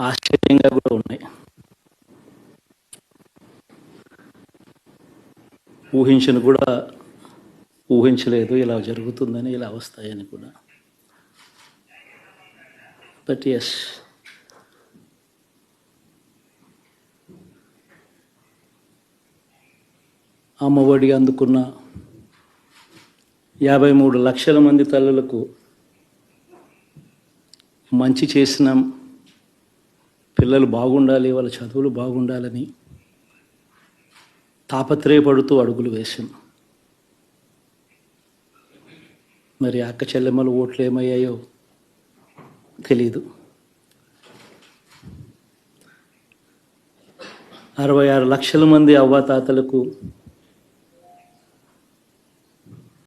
ఆశ్చర్యంగా కూడా ఉన్నాయి. ఊహించను కూడా ఊహించలేదు ఇలా జరుగుతుందని ఇలా వస్తాయని కూడా. బట్ ఎస్ అమ్మఒడి అందుకున్న యాభై మూడు లక్షల మంది తల్లులకు మంచి చేసినాం పిల్లలు బాగుండాలి వాళ్ళ చదువులు బాగుండాలని తాపత్రయపడుతూ అడుగులు వేశాం. మరి అక్క చెల్లెమ్మల ఓట్లు ఏమయ్యాయో తెలీదు. అరవై ఆరు లక్షల మంది అవ్వాతాతలకు